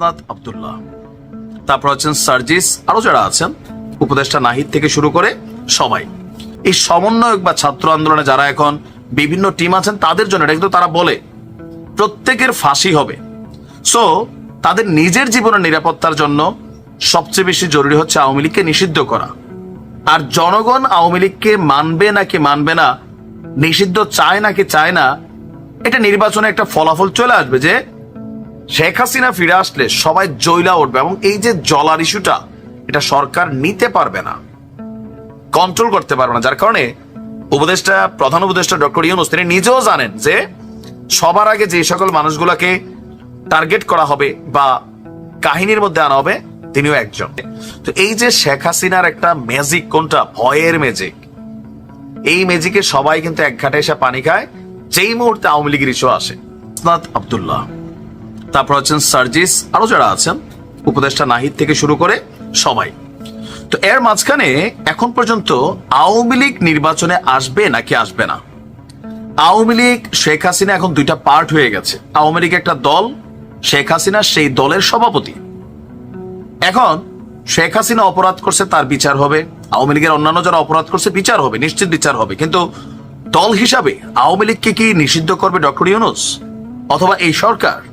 হাসনাত আব্দুল্লাহ। তারপর আছেন সার্জিস, আরও যারা আছেন, উপদেষ্টা নাহিদ থেকে শুরু করে সবাই। এই সমন্বয়ক বা ছাত্র আন্দোলনে যারা এখন বিভিন্ন টিম আছেন, তাদের জন্য এটা কিন্তু তারা বলে, প্রত্যেকের ফাঁসি হবে। সো তাদের নিজের জীবনের নিরাপত্তার জন্য সবচেয়ে বেশি জরুরি হচ্ছে আওয়ামী লীগকে নিষিদ্ধ করা। আর জনগণ আওয়ামী লীগকে মানবে নাকি মানবে না, নিষিদ্ধ চায় নাকি চায় না, এটা নির্বাচনে একটা ফলাফল চলে আসবে যে শেখ হাসিনা ফিরে আসলে সবাই জয়লা উঠবে এবং এই যে জলার ইস্যুটা, এটা সরকার নিতে পারবে না কন্ট্রোল করতে পারবে না। যার কারণে উপদেষ্টা, প্রধান উপদেষ্টা ডক্টর ইউনুস, তিনি নিজেও জানেন যে সবার আগে যে সকল মানুষগুলোকে টার্গেট করা হবে বা কাহিনীর মধ্যে আনা হবে, তিনিও একজন। তো এই যে শেখ হাসিনার একটা ম্যাজিক কোনটা? ভয়ের ম্যাজিক এই ম্যাজিকে সবাই কিন্তু এক ঘাটে এসে পানি খায়, যেই মুহূর্তে আওয়ামী লীগের ইস্যু আসে। আব্দুল্লাহ। তারপর আছেন সার্জিস, আরও যারা আছেন, উপদেষ্টা নাহিদ থেকে শুরু করে সবাই। তো এর মাঝখানে এখন পর্যন্ত আওয়ামী লীগ নির্বাচনে আসবে নাকি আসবে না? আওয়ামী লীগ, শেখ হাসিনা এখন দুইটা পার্ট হয়ে গেছে। আওয়ামী লীগ একটা দল, শেখ হাসিনা সেই দলের সভাপতি। এখন শেখ হাসিনা অপরাধ করছে, তার বিচার হবে। আওয়ামী লীগের অন্যান্য যারা অপরাধ করছে, বিচার হবে, নিশ্চিত বিচার হবে। কিন্তু দল হিসাবে আওয়ামী লীগকে কি নিষিদ্ধ করবে ডক্টর ইউনুস? অথবা এই সরকার?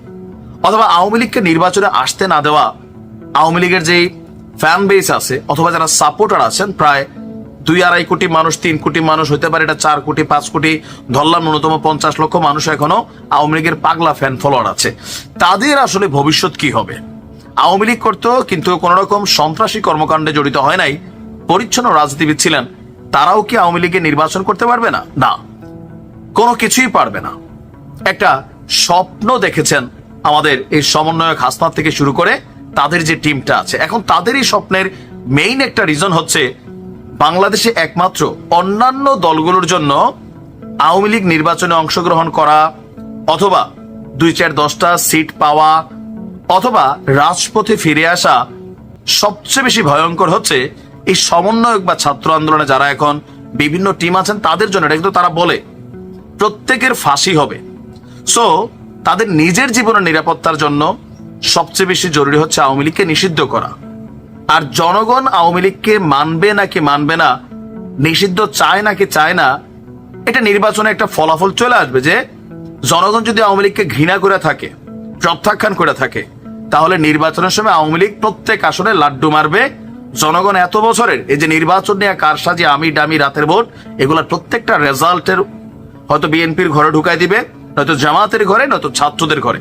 অথবা আওয়ামী লীগকে নির্বাচনে আসতে না দেওয়া আওয়ামী লীগের যেই ফ্যান বেস আছে, অথবা যারা সাপোর্টার আছেন, প্রায় দুই আড়াই কোটি মানুষ, তিন কোটি মানুষ, হতে পারে এটা চার কোটি, পাঁচ কোটি, ধরলাম ন্যূনতম পঞ্চাশ লক্ষ মানুষ এখনও আওয়ামী লীগের পাগলা ফ্যান ফলোয়ার আছে। তাদের আসলে ভবিষ্যৎ কি হবে? আওয়ামী লীগ করতো, কিন্তু কোন রকম সন্ত্রাসী কর্মকাণ্ডে জড়িত হয় নাই, পরিচ্ছন্ন রাজনীতিবিদ ছিলেন, তারাও কি আওয়ামী লীগের নির্বাচন করতে পারবে না? না। কোনো কিছুই পারবে না। একটা স্বপ্ন দেখেছেন আমাদের এই সমন্বয়ক হাসনাত থেকে শুরু করে তাদের যে টিমটা আছে, এখন তাদেরই স্বপ্নের মেইন একটা রিজন হচ্ছে বাংলাদেশে একমাত্র অন্যান্য দলগুলোর জন্য আওয়ামী লীগ নির্বাচনে অংশগ্রহণ করা অথবা দুই চার দশটা সিট পাওয়া অথবা রাজপথে ফিরে আসা সবচেয়ে বেশি ভয়ঙ্কর হচ্ছে এই সমন্বয়ক বা ছাত্র আন্দোলনে যারা এখন বিভিন্ন টিম আছেন, তাদের জন্য এটা কিন্তু তারা বলে প্রত্যেকের ফাঁসি হবে। সো তাদের নিজের জীবনের নিরাপত্তার জন্য সবচেয়ে বেশি জরুরি হচ্ছে আওয়ামী লীগকে নিষিদ্ধ করা। আর জনগণ আওয়ামী লীগকে মানবে নাকি মানবে না, নিষিদ্ধ চায় নাকি চায় না, এটা নির্বাচনে একটা ফলাফল চলে আসবে যে জনগণ যদি আওয়ামী লীগকে ঘৃণা করে থাকে, প্রত্যাখ্যান করে থাকে, তাহলে নির্বাচনের সময় আওয়ামী লীগ প্রত্যেক আসনে লাড্ডু মারবে। জনগণ এত বছরের এই যে নির্বাচন নিয়ে কারসাজি, আমি, ডামি, রাতের ভোট, এগুলোর প্রত্যেকটা রেজাল্টের হয়তো বিএনপির ঘরে ঢুকাই দিবে। নয়তো জামাতের ঘরে নয়তো ছাত্রদের ঘরে।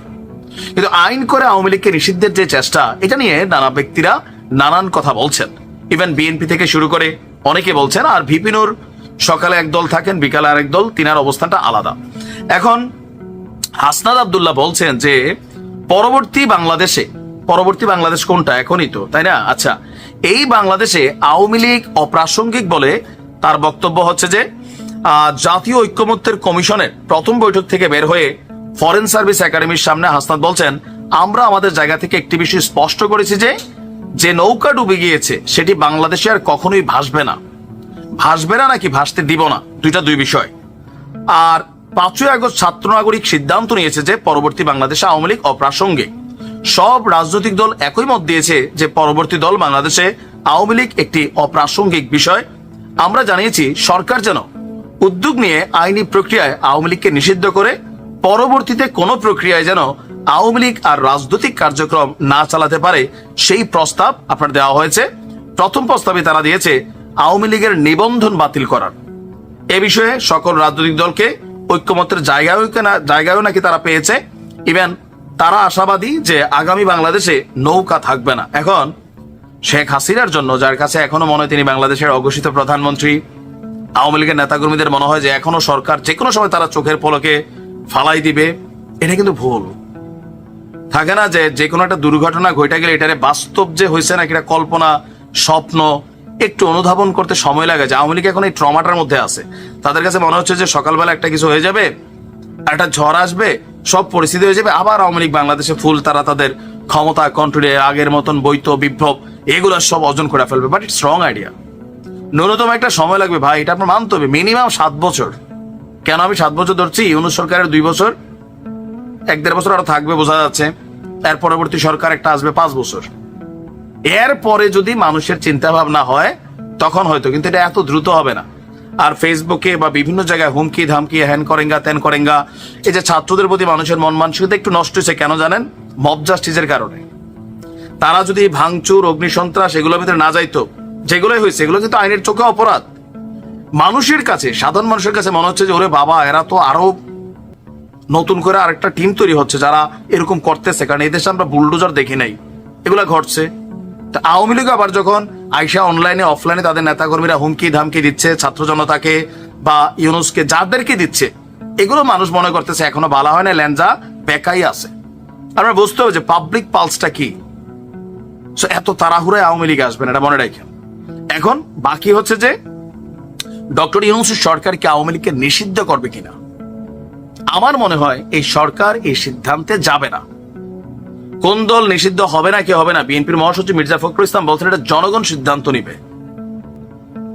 কিন্তু আইন করে আওয়ামী লীগকে নিষিদ্ধের যে চেষ্টা, এটা নিয়ে নানা ব্যক্তিরা নানান কথা বলছেন। ইভেন বিএনপি থেকে শুরু করে অনেকে বলছেন, আর ভিপিনুর সকালে এক দল থাকেন, বিকালে আরেক দল, তিনার অবস্থানটা আলাদা। এখন হাসনাদ আবদুল্লাহ বলছেন যে, পরবর্তী বাংলাদেশে, পরবর্তী বাংলাদেশ কোনটা? এখনই তো, তাই না? আচ্ছা এই বাংলাদেশে আওয়ামী লীগ অপ্রাসঙ্গিক বলে তার বক্তব্য হচ্ছে যে জাতীয় ঐক্যমত্যের কমিশনের প্রথম বৈঠক থেকে বের হয়ে ফরেন সার্ভিস একাডেমির সামনে হাসনাত বলছেন, আমরা আমাদের জায়গা থেকে একটি বিষয় স্পষ্ট করেছি যে যে নৌকা ডুবে গিয়েছে, সেটি বাংলাদেশে আর কখনোই ভাসবে না। ভাসবে না নাকি ভাসতে দিব না, দুইটা দুই বিষয়। আর পাঁচই আগস্ট ছাত্র নাগরিক সিদ্ধান্ত নিয়েছে যে, পরবর্তী বাংলাদেশে আওয়ামী লীগ অপ্রাসঙ্গিক। সব রাজনৈতিক দল একই মত দিয়েছে যে, পরবর্তী দল বাংলাদেশে আওয়ামী লীগ একটি অপ্রাসঙ্গিক বিষয়। আমরা জানিয়েছি, সরকার যেন উদ্যোগ নিয়ে আইনি প্রক্রিয়ায় আওয়ামী লীগকে নিষিদ্ধ করে পরবর্তীতে কোনো প্রক্রিয়ায় যেন আওয়ামী লীগ আর রাজনৈতিক কার্যক্রম না চালাতে পারে, সেই প্রস্তাব আপনার দেওয়া হয়েছে। প্রথম প্রস্তাবে তারা দিয়েছে, আওয়ামী লীগের নিবন্ধন বাতিল করার। এ বিষয়ে সকল রাজনৈতিক দলকে ঐক্যমত্যের জায়গায় জায়গায়ও নাকি তারা পেয়েছে। ইভেন তারা আশাবাদী যে আগামী বাংলাদেশে নৌকা থাকবে না। এখন শেখ হাসিনার জন্য, যার কাছে এখনও মনে তিনি বাংলাদেশের অঘোষিত প্রধানমন্ত্রী আওয়ামী লীগের নেতাকর্মীদের মনে হয় যে এখনও সরকার যে কোনো সময় তারা চোখের পলকে ফালাই দিবে, এটা কিন্তু ভুল। থাকে না যে যে কোনো একটা দুর্ঘটনা ঘটে গেলে এটারে বাস্তব যে হয়েছে নাকি এটা কল্পনা, স্বপ্ন, একটু অনুধাবন করতে সময় লাগে। যে আওয়ামী লীগ এখন এই ট্রমাটার মধ্যে আছে। তাদের কাছে মনে হচ্ছে যে সকালবেলা একটা কিছু হয়ে যাবে, একটা ঝড় আসবে, সব পরিস্থিতি হয়ে যাবে, আবার আওয়ামী লীগ বাংলাদেশে ফুল তারা তাদের ক্ষমতা কন্ট্রোলে আগের মতন বৈত বিপ্লব, এগুলো সব অর্জন করে ফেলবে। বাট ইটস রং আইডিয়া ন্যূনতম একটা সময় লাগবে ভাই, এটা আপনার মানতে হবে। মিনিমাম সাত বছর। কেন আমি সাত বছর ধরছি? ইউনুস সরকারের দুই বছর, এক দেড় বছর আরও থাকবে, বোঝা যাচ্ছে। এর পরবর্তী সরকার একটা আসবে পাঁচ বছর। এরপরে যদি মানুষের চিন্তা ভাবনা হয়, তখন হয়তো, কিন্তু এটা এত দ্রুত হবে না। আর ফেসবুকে বা বিভিন্ন জায়গায় হুমকি, ধামকি, হ্যান করেঙ্গা, ত্যান করেঙ্গা, এই যে ছাত্রদের প্রতি মানুষের মন মানসিকতা একটু নষ্ট হয়েছে, কেন জানেন? মব জাস্টিসের কারণে। তারা যদি ভাঙচুর, অগ্নিসন্ত্রাস, এগুলোর ভিতরে না যাইতো যেগুলোই হয়েছে, এগুলো কিন্তু আইনের চোখে অপরাধ। মানুষের কাছে, সাধারণ মানুষের কাছে মনে হচ্ছে যে, ওরে বাবা, এরা তো আরও নতুন করে আরেকটা টিম তৈরি হচ্ছে যারা এরকম করতেছে। কারণ এই দেশে আমরা বুলডোজার দেখি নাই। এগুলা ঘটছে। তা আওয়ামী লীগ আবার যখন আইসা অনলাইনে অফলাইনে তাদের নেতাকর্মীরা হুমকি, ধামকি দিচ্ছে, ছাত্র জনতাকে বা ইউনুসকে যাদেরকে দিচ্ছে, এগুলো মানুষ মনে করতেছে, এখনও বলা হয় না ল্যাঞ্জা বেকাই আছে। আমরা বুঝতে হবে যে পাবলিক পালসটা কি। এত তাড়াহুড়ায় আওয়ামী লীগ আসবেন এটা মনে রাখেন। এখন বাকি হচ্ছে যে ডক্টর ইউনুসের সরকার কি আওয়ামী লীগকে নিষিদ্ধ করবে কিনা? আমার মনে হয় এই সরকার এই সিদ্ধান্তে যাবে না। কোন দল নিষিদ্ধ হবে না কি হবে না, বিএনপির মহাসচিব মির্জা ফখরুল ইসলাম বলছেন এটা জনগণ সিদ্ধান্ত নিবে।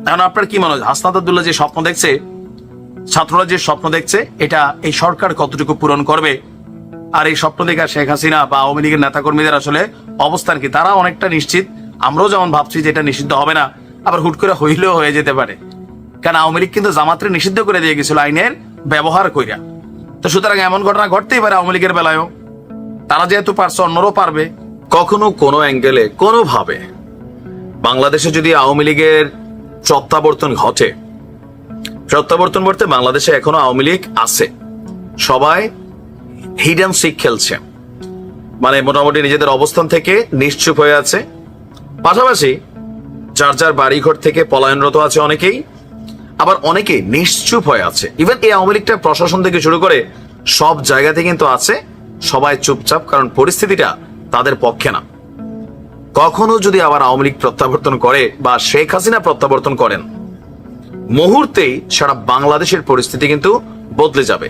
এখন আপনার কি মনে হয়, হাসনাত আব্দুল্লাহ যে স্বপ্ন দেখছে, ছাত্ররা যে স্বপ্ন দেখছে, এটা এই সরকার কতটুকু পূরণ করবে? আর এই স্বপ্ন দেখা শেখ হাসিনা বা আওয়ামী লীগের নেতাকর্মীদের আসলে অবস্থান কি? তারা অনেকটা নিশ্চিত। আমরাও যেমন ভাবছি যে এটা নিষিদ্ধ হবে না আবার হুট করে হইলেও হয়ে যেতে পারে। কারণ আওয়ামী লীগ কিন্তু জামাত্রে নিষিদ্ধ করে দিয়ে গেছিল আইনের ব্যবহার কইরা। তো সুতরাং এমন ঘটনা ঘটতেই পারে আওয়ামী লীগের বেলায়ও। তারা যেহেতু পারছে, অন্যরাও পারবে। কখনো কোনো অ্যাঙ্গেলে, কোনোভাবে বাংলাদেশে যদি আওয়ামী লীগের প্রত্যাবর্তন ঘটে, প্রত্যাবর্তন বলতে বাংলাদেশে এখনও আওয়ামী লীগ আছে। সবাই হিডেন সিক খেলছে। মানে মোটামুটি নিজেদের অবস্থান থেকে নিশ্চুপ হয়ে আছে। পাশাপাশি যার যার বাড়িঘর থেকে পলায়নরত আছে অনেকেই, আবার অনেকে নিশ্চুপ হয়ে আছে। ইভেন এই আওয়ামী লীগটা প্রশাসন থেকে শুরু করে সব জায়গাতে কিন্তু আছে, সবাই চুপচাপ, কারণ পরিস্থিতিটা তাদের পক্ষে না। কখনো যদি আবার আওয়ামী লীগ প্রত্যাবর্তন করে বা শেখ হাসিনা প্রত্যাবর্তন করেন, মুহূর্তেই সারা বাংলাদেশের পরিস্থিতি কিন্তু বদলে যাবে।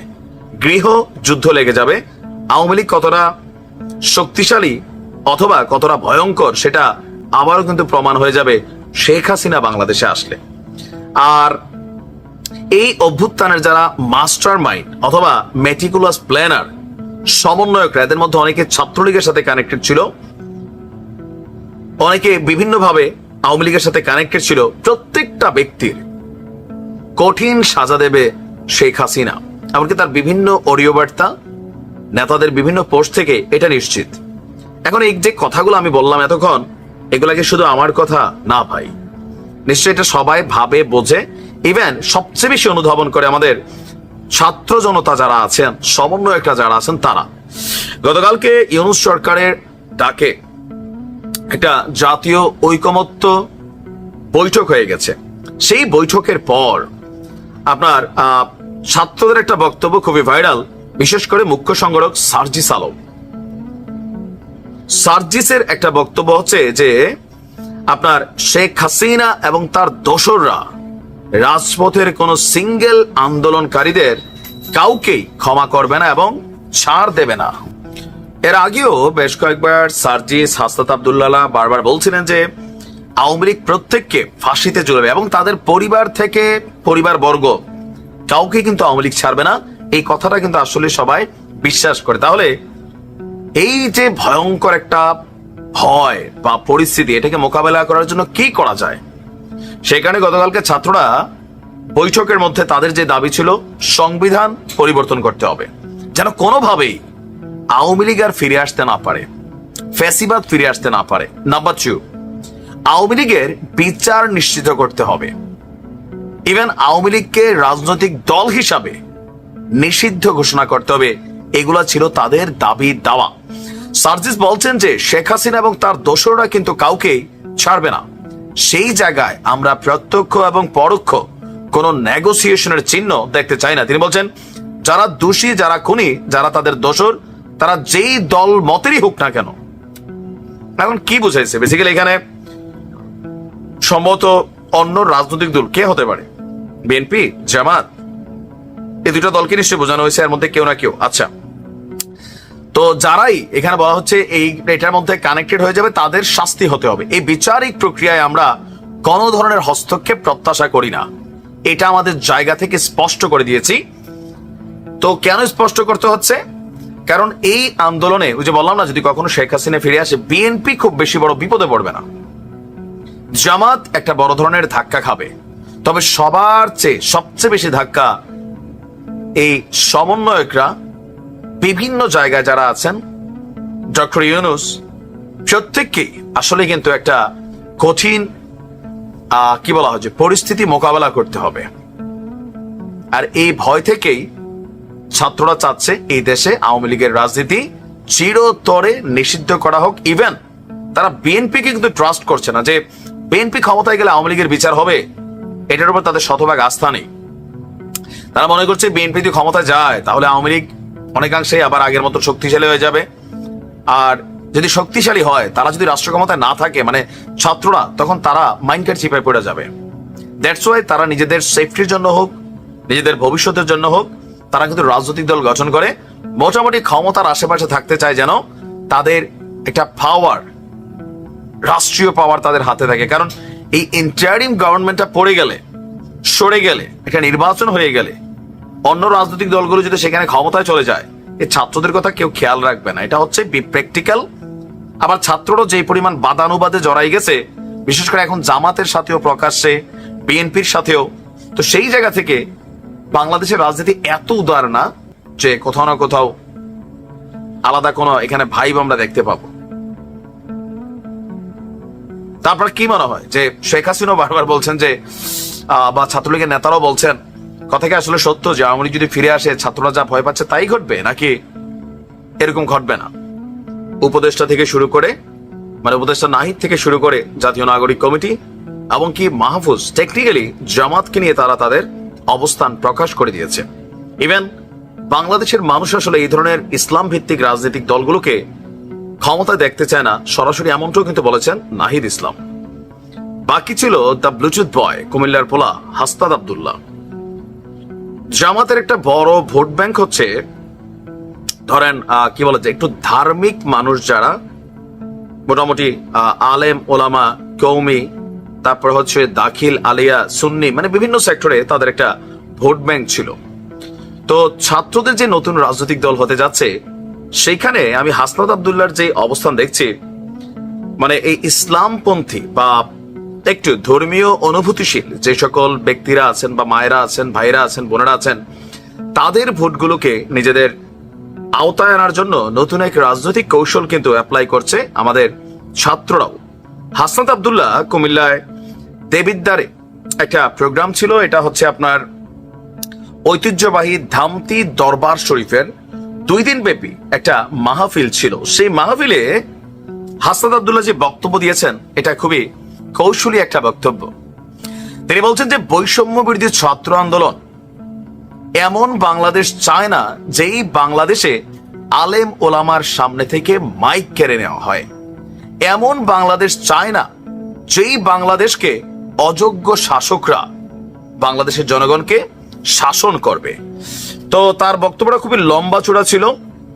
গৃহ যুদ্ধ লেগে যাবে। আওয়ামী লীগ কতটা শক্তিশালী অথবা কতটা ভয়ঙ্কর, সেটা আবারও কিন্তু প্রমাণ হয়ে যাবে শেখ হাসিনা বাংলাদেশে আসলে। আর এই অভ্যুত্থানের যারা মাস্টার মাইন্ড অথবা মেটিকুলাস প্ল্যানার সমন্বয়করা, এদের মধ্যে অনেকে ছাত্রলীগের সাথে কানেক্টেড ছিল, অনেকে বিভিন্নভাবে আওয়ামী লীগের সাথে কানেক্টেড ছিল, প্রত্যেকটা ব্যক্তির কঠিন সাজা দেবে শেখ হাসিনা। এমনকি তার বিভিন্ন অডিও বার্তা, নেতাদের বিভিন্ন পোস্ট থেকে এটা নিশ্চিত। এখন এই যে কথাগুলো আমি বললাম এতক্ষণ এগুলাকে শুধু আমার কথা? না ভাই। নিশ্চয়ই এটা সবাই ভাবে, বোঝে। ইভেন সবচেয়ে বেশি অনুধাবন করে আমাদের ছাত্র জনতা যারা আছেন, সমন্বয়করা যারা আছেন, তারা। গতকালকে ইউনুস সরকারের ডাকে একটা জাতীয় ঐকমত্য বৈঠক হয়ে গেছে। সেই বৈঠকের পর আপনার ছাত্রদের একটা বক্তব্য খুবই ভাইরাল, বিশেষ করে মুখ্য সংগঠক সার্জিস আলম। সার্জিসের একটা বক্তব্য হচ্ছে যে, আপনার শেখ হাসিনা এবং তার দোসররা রাজপথের কোন সিঙ্গেল আন্দোলনকারীদের কাউকেই ক্ষমা করবে না এবং ছাড় দেবে না। এর আগেও বেশ কয়েকবার সার্জিস, হাসনাত আবদুল্লাহ বারবার বলছিলেন যে, আওয়ামী লীগ প্রত্যেককে ফাঁসিতে চলবে এবং তাদের পরিবার থেকে পরিবার বর্গ কাউকে কিন্তু আওয়ামী লীগ ছাড়বে না। এই কথাটা কিন্তু আসলে সবাই বিশ্বাস করে। তাহলে এই যে ভয়ঙ্কর একটা ভয় বা পরিস্থিতি এটাকে মোকাবেলা করার জন্য কি করা যায়? সেখানে গতকালকে ছাত্ররা বৈঠকের মধ্যে তাদের যে দাবি ছিল, সংবিধান পরিবর্তন করতে হবে। যেন কোনোভাবেই আওয়ামী লীগ আর ফিরে আসতে না পারে। ফ্যাসিবাদ ফিরে আসতে না পারে। নাম্বার টু আওয়ামী লীগের বিচার নিশ্চিত করতে হবে। ইভেন আওয়ামী লীগকে রাজনৈতিক দল হিসাবে নিষিদ্ধ ঘোষণা করতে হবে। এগুলা ছিল তাদের দাবি দাওয়া। সার্জিস বলছেন যে শেখ হাসিনা এবং তার দোসররা কিন্তু কাউকে ছাড়বে না। সেই জায়গায় আমরা প্রত্যক্ষ এবং পরোক্ষ কোন নেগোসিয়েশনের চিহ্ন দেখতে চাই না। তিনি বলছেন, যারা দোষী, যারা খুনি, যারা তাদের দোসর, তারা যেই দল মতেরই হোক না কেন। এখন কি বুঝাইছে? বেসিক্যালি এখানে সম্ভবত অন্য রাজনৈতিক দল কে হতে পারে? বিএনপি জামাত, এই দুটো দলকে নিশ্চয়ই বোঝানো হয়েছে, এর মধ্যে কেউ না কেউ। আচ্ছা তো যারাই এখানে বলা হচ্ছে এই এটার মধ্যে কানেক্টেড হয়ে যাবে, তাদের শাস্তি হতে হবে। এই বিচারিক প্রক্রিয়ায় আমরা কোনো ধরনের হস্তক্ষেপ প্রত্যাশা করি না। এটা আমাদের জায়গা থেকে স্পষ্ট করে দিয়েছি। তো কেন স্পষ্ট করতে হচ্ছে? কারণ এই আন্দোলনে, ওই যে বললাম না, যদি কখনো শেখ হাসিনা ফিরে আসে বিএনপি খুব বেশি বড় বিপদে পড়বে না। জামাত একটা বড় ধরনের ধাক্কা খাবে। তবে সবার চেয়ে সবচেয়ে বেশি ধাক্কা এই সমন্বয়করা বিভিন্ন জায়গায় যারা আছেন, ডক্টর ইউনুস, প্রত্যেককেই আসলে কিন্তু একটা কঠিন কি বলা হয় পরিস্থিতি মোকাবেলা করতে হবে। আর এই ভয় থেকেই ছাত্ররা চাচ্ছে এই দেশে আওয়ামী লীগের রাজনীতি চিরতরে নিষিদ্ধ করা হোক। ইভেন তারা বিএনপিকে কিন্তু ট্রাস্ট করছে না যে বিএনপি ক্ষমতায় গেলে আওয়ামী লীগের বিচার হবে, এটার উপর তাদের শতভাগ আস্থা নেই। তারা মনে করছে বিএনপি যদি ক্ষমতায় যায়, তাহলে আওয়ামী লীগ অনেকাংশে আবার আগের মতো শক্তিশালী হয়ে যাবে। আর যদি শক্তিশালী হয়, তারা যদি রাষ্ট্র ক্ষমতায় না থাকে মানে ছাত্ররা, তখন তারা মাইন্ডকার চিপায় পড়ে যাবে। দ্যাটস ওয়াই তারা নিজেদের সেফটির জন্য হোক, নিজেদের ভবিষ্যতের জন্য হোক, তারা কিন্তু রাজনৈতিক দল গঠন করে। মোটামুটি ক্ষমতার আশেপাশে থাকতে চায় যেন তাদের একটা পাওয়ার রাষ্ট্রীয় পাওয়ার তাদের হাতে থাকে। কারণ এই ইন্টারিম গভর্নমেন্টটা পড়ে গেলে, সরে গেলে, একটা নির্বাচন হয়ে গেলে অন্য রাজনৈতিক দলগুলো যদি সেখানে ক্ষমতায় চলে যায় এই ছাত্রদের কথা কেউ খেয়াল রাখবে না। এটা হচ্ছে প্র্যাকটিক্যাল আবার ছাত্ররাও যে পরিমাণ বাদানুবাদে জড়াই গেছে, বিশেষ করে এখন জামাতের সাথেও প্রকাশ্যে, বিএনপির সাথেও, তো সেই জায়গা থেকে বাংলাদেশের রাজনীতি এত উদার না যে কোথাও না কোথাও আলাদা কোনো এখানে ভাইব আমরা দেখতে পাবো। তারপর কি মনে হয়? যে শেখ হাসিনা বারবার বলছেন যে বা ছাত্রলীগের নেতারাও বলছেন কথা কি আসলে সত্য যে আওয়ামী যদি ফিরে আসে, ছাত্ররা যা ভয় পাচ্ছে তাই ঘটবে? নাকি এরকম ঘটবে না? উপদেষ্টা থেকে শুরু করে মানে উপদেষ্টা নাহিদ থেকে শুরু করে জাতীয় নাগরিক কমিটি এমনকি মাহফুজ টেকনিক্যালি জামাতকে নিয়ে তারা তাদের অবস্থান প্রকাশ করে দিয়েছে। ইভেন বাংলাদেশের মানুষ আসলে এই ধরনের ইসলাম ভিত্তিক রাজনৈতিক দলগুলোকে ক্ষমতায় দেখতে চায় না, সরাসরি এমনটাও কিন্তু বলেছেন নাহিদ ইসলাম। বাকি ছিল দ্য ব্লুটুথ বয়, কুমিল্লার পোলা হাস্তাদ আবদুল্লাহ। জামাতের একটা বড় ভোট ব্যাংক হচ্ছে, ধরেন কি বলা যায় একটু ধার্মিক মানুষ যারা, মোটামুটি আলেম, ওলামা, কৌমি, তারপর হচ্ছে দাখিল, আলিয়া, সুন্নি মানে বিভিন্ন সেক্টরে তাদের একটা ভোট ব্যাংক ছিল। তো ছাত্রদের যে নতুন রাজনৈতিক দল হতে যাচ্ছে সেইখানে আমি হাসনাত আবদুল্লার যে অবস্থান দেখছি মানে এই ইসলামপন্থী বা একটু ধর্মীয় অনুভূতিশীল। যে সকল ব্যক্তিরা আছেন বা মায়েরা আছেন ভাইরা আছেন, বোনেরা আছেন, তাদের ভোটগুলোকে নিজেদের আওতায় আনার জন্য নতুন এক রাজনৈতিক কৌশল কিন্তু অ্যাপ্লাই করছে আমাদের ছাত্ররাও। হাসনাত আবদুল্লাহ কুমিল্লায় দেবিদ্বারে একটা প্রোগ্রাম ছিল। এটা হচ্ছে আপনার ঐতিহ্যবাহী ধামতি দরবার শরীফের দুই দিন ব্যাপী একটা মাহফিল ছিল। সেই মাহফিলে হাসনাত আবদুল্লাহ যে বক্তব্য দিয়েছেন, এটা খুবই কৌশলী একটা বক্তব্য। তিনি বলছেন যে বৈষম্য বিরোধী ছাত্র আন্দোলন এমন বাংলাদেশ চায় না যেই বাংলাদেশে আলেম ওলামার সামনে থেকে মাইক কেড়ে নেওয়া হয়। এমন বাংলাদেশ চায় না যেই বাংলাদেশকে অযোগ্য শাসকরা বাংলাদেশের জনগণকে শাসন করবে। তো তার বক্তব্যটা খুবই লম্বা চূড়া ছিল,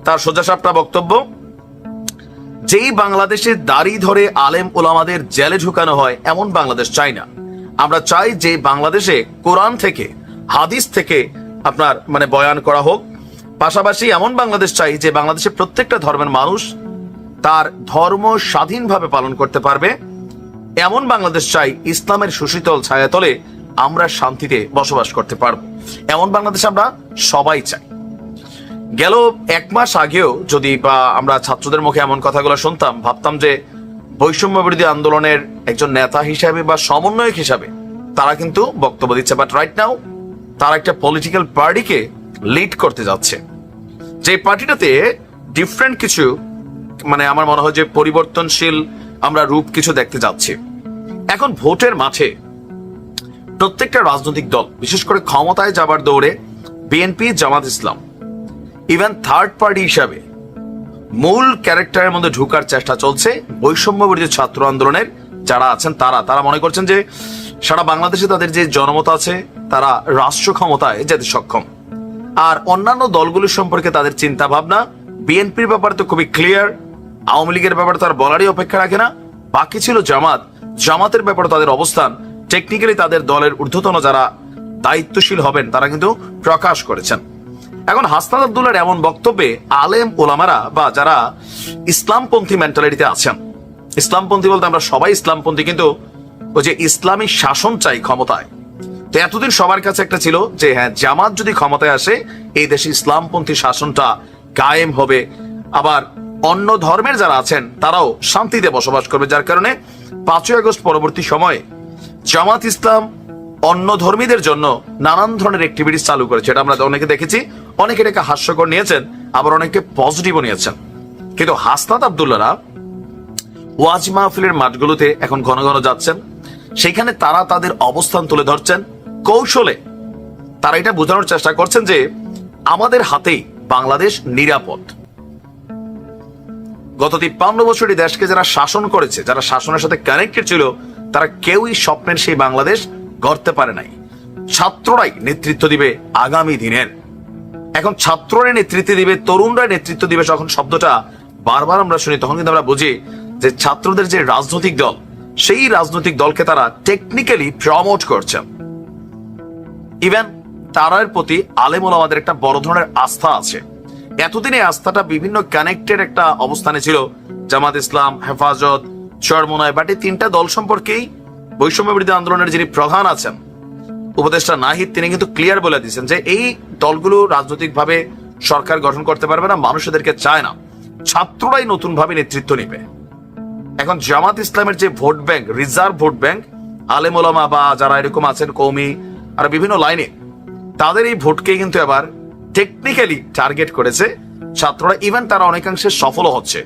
তার সোজাসাপটা বক্তব্য। যেই বাংলাদেশে দাড়ি ধরে আলেম ওলামাদের জেলে ঢুকানো হয়, এমন বাংলাদেশ চাই না। আমরা চাই যে বাংলাদেশে কোরআন থেকে, হাদিস থেকে আপনার মানে বয়ান করা হোক। পাশাপাশি এমন বাংলাদেশ চাই যে বাংলাদেশে প্রত্যেকটা ধর্মের মানুষ তার ধর্ম স্বাধীনভাবে পালন করতে পারবে। এমন বাংলাদেশ চাই ইসলামের সুশীতল ছায়াতলে আমরা শান্তিতে বসবাস করতে পারব। এমন বাংলাদেশ আমরা সবাই চাই। গেল এক মাস আগেও যদি বা আমরা ছাত্রদের মুখে এমন কথাগুলো শুনতাম, ভাবতাম যে বৈষম্য বিরোধী আন্দোলনের একজন নেতা হিসাবে বা সমন্বয়ক হিসাবে তারা কিন্তু বক্তব্য দিচ্ছে। বাট রাইট নাও তারা একটা পলিটিক্যাল পার্টিকে লিড করতে যাচ্ছে। যে পার্টিটাতে ডিফারেন্ট কিছু মানে আমার মনে হয় যে পরিবর্তনশীল আমরা রূপ কিছু দেখতে যাচ্ছি। এখন ভোটের মাঠে প্রত্যেকটা রাজনৈতিক দল, বিশেষ করে ক্ষমতায় যাবার দৌড়ে BNP Jamaat Islam even third party হিসাবে। মূল ক্যারেক্টারের মধ্যে ঢুকার চেষ্টা চলছে বৈষম্য বিরোধী ছাত্র আন্দোলনের। যারা আছেন তারা তারা মনে করছেন যে সারা বাংলাদেশে তাদের যে জনমত আছে, তারা রাষ্ট্র ক্ষমতায় যেতে সক্ষম। আর অন্যান্য দলগুলোর সম্পর্কে তাদের চিন্তা ভাবনা বিএনপির ব্যাপারে তো খুবই ক্লিয়ার আওয়ামী লীগের ব্যাপারে তার বলারই অপেক্ষা রাখে না। বাকি ছিল জামাত। জামাতের ব্যাপারে তাদের অবস্থান টেকনিক্যালি তাদের দলের ঊর্ধ্বতন যারা দায়িত্বশীল হবেন, তারা কিন্তু প্রকাশ করেছেন। এখন হাসনাদ আব্দুল্লার এমন বক্তব্যে আলেম ওলামারা বা যারা ইসলামপন্থী মেন্টালিটিতে আছেন, ইসলামপন্থী বলতে আমরা সবাই ইসলামপন্থী, কিন্তু ওই যে ইসলামী শাসন চাই ক্ষমতায়। তো এতদিন সবার কাছে একটা ছিল যে হ্যাঁ জামাত যদি ক্ষমতায় আসে, এই দেশে ইসলামপন্থী শাসনটা কায়েম হবে। আবার অন্য ধর্মের যারা আছেন, তারাও শান্তিতে বসবাস করবে, যার কারণে পাঁচই আগস্ট পরবর্তী সময়ে জামাত ইসলাম অন্য ধর্মীদের জন্য নানান ধরনের অ্যাক্টিভিটিস চালু করেছে। এটা আমরা অনেকে দেখেছি। অনেকে এটাকে হাস্যকর নিয়েছেন, আবার অনেকে পজিটিভও নিয়েছেন। কিন্তু হাসনাত আবদুল্লারা ওয়াজ মাহফিলের মাঠগুলোতে এখন ঘন ঘন যাচ্ছেন। সেখানে তারা তাদের অবস্থান তুলে ধরছেন। কৌশলে তারা এটা বোঝানোর চেষ্টা করছেন যে আমাদের হাতেই বাংলাদেশ নিরাপদ। গত তিপ্পান্ন বছর দেশকে যারা শাসন করেছে, যারা শাসনের সাথে কানেক্টেড ছিল, তারা কেউই স্বপ্নের সেই বাংলাদেশ গড়তে পারে নাই। ছাত্ররাই নেতৃত্ব দিবে আগামী দিনের। এখন ছাত্ররা নেতৃত্ব দিবে, তরুণরা নেতৃত্ব দিবে যখন শব্দটা বারবার আমরা শুনি, তখন কিন্তু আমরা বুঝি যে ছাত্রদের যে রাজনৈতিক দল, সেই রাজনৈতিক দলকে তারা টেকনিক্যালি প্রমোট করছেন ইভেন তারার প্রতি আলেমুল আমাদের একটা বড় ধরনের আস্থা আছে। এতদিনে আস্থাটা বিভিন্ন কানেক্টেড একটা অবস্থানে ছিল, জামাত ইসলাম, হেফাজত, চরমোনায় বাট এই তিনটা দল সম্পর্কেই বৈষম্য বিরোধী আন্দোলনের যিনি প্রধান আছেন উপদেষ্টা নাহিদ, তিনি কিন্তু ক্লিয়ার বলে দিয়েছেন যে এই দলগুলো রাজনৈতিকভাবে সরকার গঠন করতে পারবে না, মানুষ এদেরকে চায় না। ছাত্ররাই নতুন ভাবে নেতৃত্ব নিবে। এখন জামাত ইসলামের যে vote bank, reserve vote bank, আলেম ওলামা বা যারা এরকম আছেন কৌমি আর বিভিন্ন লাইনে, তাদের এই ভোটকে কিন্তু এবার টেকনিক্যালি টার্গেট করেছে। ছাত্ররা ইভেন তারা অনেকাংশে সফলও হচ্ছে।